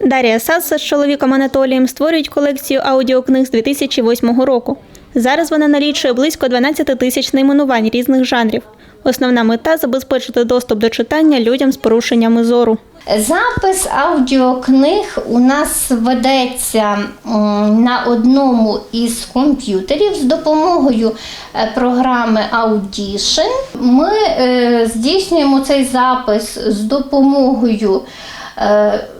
Дар'я Сасса з чоловіком Анатолієм створюють колекцію аудіокниг з 2008 року. Зараз вона налічує близько 12 тисяч найменувань різних жанрів. Основна мета забезпечити доступ до читання людям з порушеннями зору. Запис аудіокниг у нас ведеться на одному із комп'ютерів з допомогою е, програми Audition. Ми е, здійснюємо цей запис з допомогою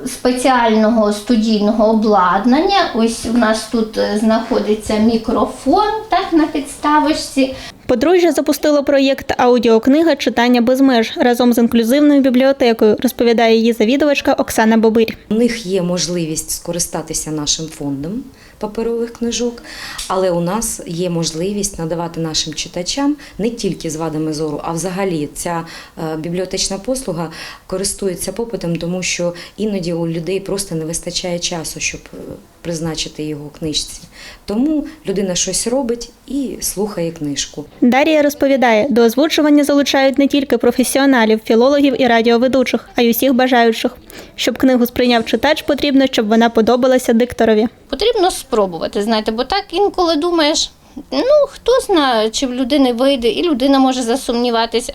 спеціального студійного обладнання. Ось у нас тут е, знаходиться мікрофон так, на підставочці. Подружжя запустило проєкт Аудіокнига Читання без меж разом з інклюзивною бібліотекою, розповідає її завідувачка Оксана Бобир. У них є можливість скористатися нашим фондом паперових книжок, але у нас є можливість надавати нашим читачам не тільки з вадами зору, а взагалі ця е, бібліотечна послуга користується попитом, тому що іноді у людей просто не вистачає часу, щоб е, призначити його книжці. Тому людина щось робить і слухає книжку. Дар'я розповідає, до озвучування залучають не тільки професіоналів, філологів і радіоведучих, а й усіх бажаючих. Щоб книгу сприйняв читач, потрібно, щоб вона подобалася дикторові. Потрібно спробувати, знаєте, бо так інколи думаєш, ну хто знає, чи в людини вийде, і людина може засумніватися.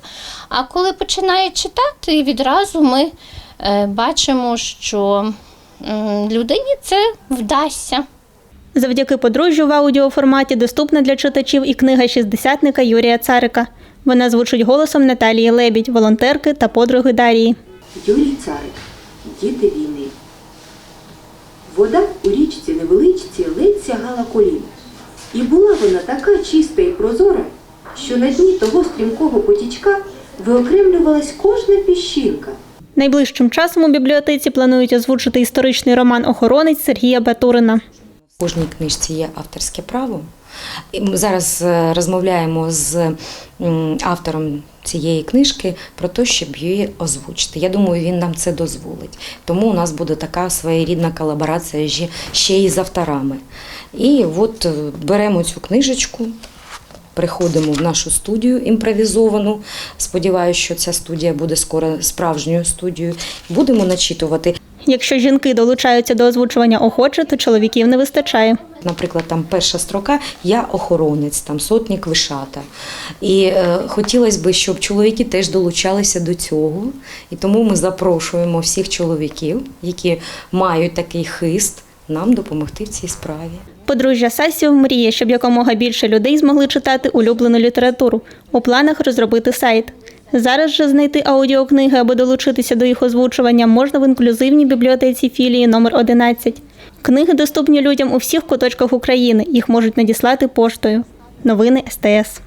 А коли починає читати, відразу ми е, бачимо, що людині це вдасться. Завдяки подружжю в аудіоформаті доступна для читачів і книга шістдесятника Юрія Царика. Вона звучить голосом Наталії Лебідь, волонтерки та подруги Дарії. Юрій Царик, діти війни. Вода у річці невеличці ледь сягала колін. І була вона така чиста і прозора, що на дні того стрімкого потічка виокремлювалась кожна піщинка. Найближчим часом у бібліотеці планують озвучити історичний роман Охоронець Сергія Батурина. Кожній книжці є авторське право. І Ми зараз е, розмовляємо з автором цієї книжки про те, щоб її озвучити. Я думаю, він нам це дозволить. Тому у нас буде така своєрідна колаборація ще- й з авторами. І от е, беремо цю книжечку. Приходимо в нашу студію імпровізовану. Сподіваюся, що ця студія буде скоро справжньою студією. Будемо начитувати. Якщо жінки долучаються до озвучування охоче, то чоловіків не вистачає. Наприклад, там перша строка Я охоронець, там сотник вишата. І е, хотілося б, щоб чоловіки теж долучалися до цього. І тому ми запрошуємо всіх чоловіків, які мають такий хист, нам допомогти в цій справі. Подружжя Сасів мріє, щоб якомога більше людей змогли читати улюблену літературу. У планах розробити сайт. Зараз же знайти аудіокниги або долучитися до їх озвучування можна в інклюзивній бібліотеці філії номер 11. Книги доступні людям у всіх куточках України. Їх можуть надіслати поштою. Новини СТС.